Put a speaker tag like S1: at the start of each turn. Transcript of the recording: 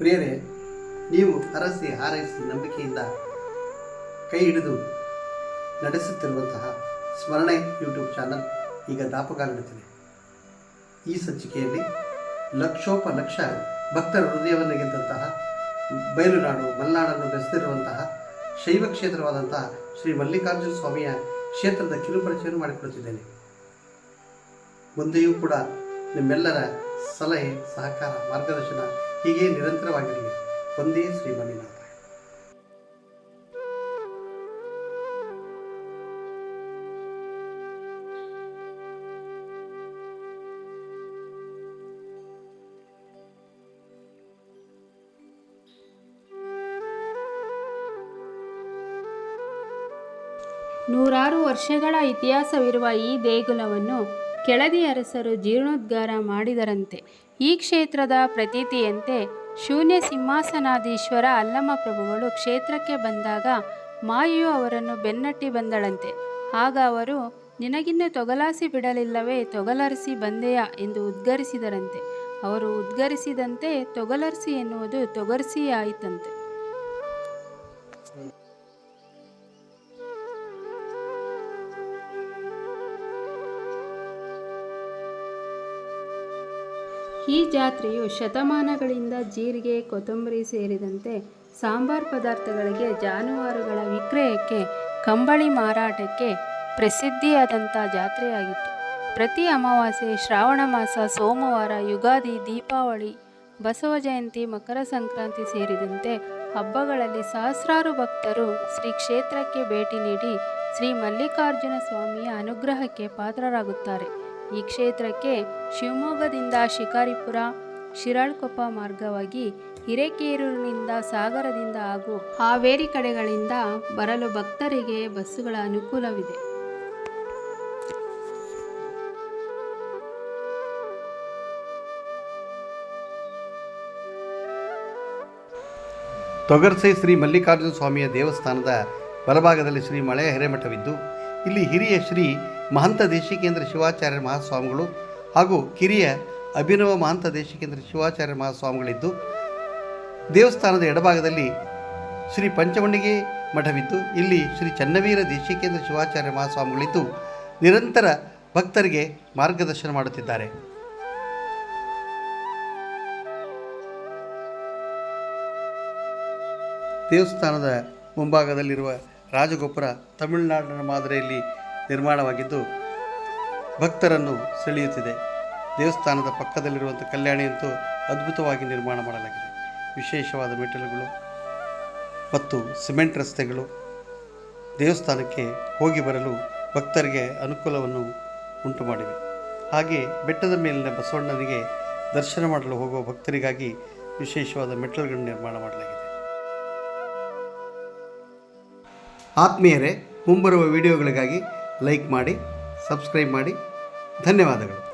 S1: ಪ್ರಿಯರೇ, ನೀವು ಅರಸಿ ಹಾರೈಸಿ ನಂಬಿಕೆಯಿಂದ ಕೈ ಹಿಡಿದು ನಡೆಸುತ್ತಿರುವಂತಹ ಸ್ಮರಣೆ ಯೂಟ್ಯೂಬ್ ಚಾನಲ್ ಈಗ ದಾಪಕ ಈ ಸಂಚಿಕೆಯಲ್ಲಿ ಲಕ್ಷೋಪಲಕ್ಷ ಭಕ್ತರ ಹೃದಯವನ್ನು ಗೆದ್ದಂತಹ ಬಯಲುನಾಡು ಮಲ್ನಾಡನ್ನು ಬೆಸೆದಿರುವಂತಹ ಶೈವ ಕ್ಷೇತ್ರವಾದಂತಹ ಶ್ರೀ ಮಲ್ಲಿಕಾರ್ಜುನ ಸ್ವಾಮಿಯ ಕ್ಷೇತ್ರದ ಕಿರುಪರಿಚಯವನ್ನು ಮಾಡಿಕೊಳ್ಳುತ್ತಿದ್ದೇನೆ ಮುಂದೆಯೂ ಕೂಡ ನಿಮ್ಮೆಲ್ಲರ ಸಲಹೆ ಸಹಕಾರ ಮಾರ್ಗದರ್ಶನ ಹೀಗೆ ನಿರಂತರವಾಗಿರಲಿ. ಒಂದೇ ಶ್ರೀ ಮಲ್ಲಿನಾಥ
S2: ನೂರಾರು ವರ್ಷಗಳ ಇತಿಹಾಸವಿರುವ ಈ ದೇಗುಲವನ್ನು ಕೆಳದಿ ಅರಸರು ಜೀರ್ಣೋದ್ಧಾರ ಮಾಡಿದರಂತೆ. ಈ ಕ್ಷೇತ್ರದ ಪ್ರತೀತಿಯಂತೆ ಶೂನ್ಯ ಸಿಂಹಾಸನಾದೀಶ್ವರ ಅಲ್ಲಮ ಪ್ರಭುಗಳು ಕ್ಷೇತ್ರಕ್ಕೆ ಬಂದಾಗ ಮಾಯೆಯು ಅವರನ್ನು ಬೆನ್ನಟ್ಟಿ ಬಂದಳಂತೆ. ಆಗ ಅವರು, ನಿನಗಿನ್ನು ತೊಗಲಾಸಿ ಬಿಡಲಿಲ್ಲವೇ, ತೊಗಲರಿಸಿ ಬಂದೆಯಾ? ಎಂದು ಉದ್ಗರಿಸಿದರಂತೆ. ಅವರು ಉದ್ಗರಿಸಿದಂತೆ, ತೊಗಲರಿಸಿ ಎನ್ನುವುದು ತೊಗರ್ಸಿ ಈ ಜಾತ್ರೆಯು ಶತಮಾನಗಳಿಂದ ಜೀರಿಗೆ, ಕೊತ್ತಂಬರಿ ಸೇರಿದಂತೆ ಸಾಂಬಾರ್ ಪದಾರ್ಥಗಳಿಗೆ ಜಾನುವಾರುಗಳ ವಿಕ್ರಯಕ್ಕೆ, ಕಂಬಳಿ ಮಾರಾಟಕ್ಕೆ ಪ್ರಸಿದ್ಧಿಯಾದಂಥ ಜಾತ್ರೆಯಾಗಿತ್ತು. ಪ್ರತಿ ಅಮಾವಾಸ್ಯೆ ಶ್ರಾವಣ ಮಾಸ, ಸೋಮವಾರ ಯುಗಾದಿ, ದೀಪಾವಳಿ, ಬಸವ ಜಯಂತಿ, ಮಕರ ಸಂಕ್ರಾಂತಿ ಸೇರಿದಂತೆ ಹಬ್ಬಗಳಲ್ಲಿ ಸಹಸ್ರಾರು ಭಕ್ತರು ಶ್ರೀ ಕ್ಷೇತ್ರಕ್ಕೆ ಭೇಟಿ ನೀಡಿ ಶ್ರೀ ಮಲ್ಲಿಕಾರ್ಜುನ ಸ್ವಾಮಿಯ ಅನುಗ್ರಹಕ್ಕೆ ಪಾತ್ರರಾಗುತ್ತಾರೆ. ಈ ಕ್ಷೇತ್ರಕ್ಕೆ ಶಿವಮೊಗ್ಗದಿಂದ ಶಿಕಾರಿಪುರ, ಶಿರಾಳ್ಕೊಪ್ಪ ಮಾರ್ಗವಾಗಿ ಹಿರೇಕೇರೂರಿನಿಂದ ಸಾಗರದಿಂದ ಹಾಗೂ ಹಾವೇರಿ ಕಡೆಗಳಿಂದ ಬರಲು ಭಕ್ತರಿಗೆ ಬಸ್ಸುಗಳ ಅನುಕೂಲವಿದೆ.
S1: ತೊಗರ್ಸೆ ಶ್ರೀ ಮಲ್ಲಿಕಾರ್ಜುನ ಸ್ವಾಮಿಯ ದೇವಸ್ಥಾನದ ಬಲಭಾಗದಲ್ಲಿ ಶ್ರೀ ಮಳೆಯ ಹಿರೇಮಠವಿದ್ದು, ಇಲ್ಲಿ ಹಿರಿಯ ಶ್ರೀ ಮಹಂತ ದೇಶಿಕೇಂದ್ರ ಶಿವಾಚಾರ್ಯ ಮಹಾಸ್ವಾಮಿಗಳು ಹಾಗೂ ಕಿರಿಯ ಅಭಿನವ ಮಹಂತ ದೇಶಿಕೇಂದ್ರ ಶಿವಾಚಾರ್ಯ ಮಹಾಸ್ವಾಮಿಗಳಿದ್ದು, ದೇವಸ್ಥಾನದ ಎಡಭಾಗದಲ್ಲಿ ಶ್ರೀ ಪಂಚಮಣಿಗೆ ಮಠವಿದ್ದು, ಇಲ್ಲಿ ಶ್ರೀ ಚನ್ನವೀರ ದೇಶಿಕೇಂದ್ರ ಶಿವಾಚಾರ್ಯ ಮಹಾಸ್ವಾಮಿಗಳಿದ್ದು ನಿರಂತರ ಭಕ್ತರಿಗೆ ಮಾರ್ಗದರ್ಶನ ಮಾಡುತ್ತಿದ್ದಾರೆ. ದೇವಸ್ಥಾನದ ಮುಂಭಾಗದಲ್ಲಿರುವ ರಾಜಗೋಪುರ ತಮಿಳುನಾಡಿನ ಮಾದರಿಯಲ್ಲಿ ನಿರ್ಮಾಣವಾಗಿದ್ದು ಭಕ್ತರನ್ನು ಸೆಳೆಯುತ್ತಿದೆ. ದೇವಸ್ಥಾನದ ಪಕ್ಕದಲ್ಲಿರುವಂಥ ಕಲ್ಯಾಣಿಯಂತೂ ಅದ್ಭುತವಾಗಿ ನಿರ್ಮಾಣ ಮಾಡಲಾಗಿದೆ. ವಿಶೇಷವಾದ ಮೆಟ್ಟಿಲುಗಳು ಮತ್ತು ಸಿಮೆಂಟ್ ರಸ್ತೆಗಳು ದೇವಸ್ಥಾನಕ್ಕೆ ಹೋಗಿ ಬರಲು ಭಕ್ತರಿಗೆ ಅನುಕೂಲವನ್ನು ಉಂಟು ಮಾಡಿವೆ ಹಾಗೆ ಬೆಟ್ಟದ ಮೇಲಿನ ಬಸವಣ್ಣನಿಗೆ ದರ್ಶನ ಮಾಡಲು ಹೋಗುವ ಭಕ್ತರಿಗಾಗಿ ವಿಶೇಷವಾದ ಮೆಟ್ಟಲುಗಳನ್ನು ನಿರ್ಮಾಣ ಮಾಡಲಾಗಿದೆ. ಆತ್ಮೀಯರೇ, ಮುಂಬರುವ ವಿಡಿಯೋಗಳಿಗಾಗಿ ಲೈಕ್ ಮಾಡಿ ಸಬ್ಸ್ಕ್ರೈಬ್ ಮಾಡಿ. ಧನ್ಯವಾದಗಳು.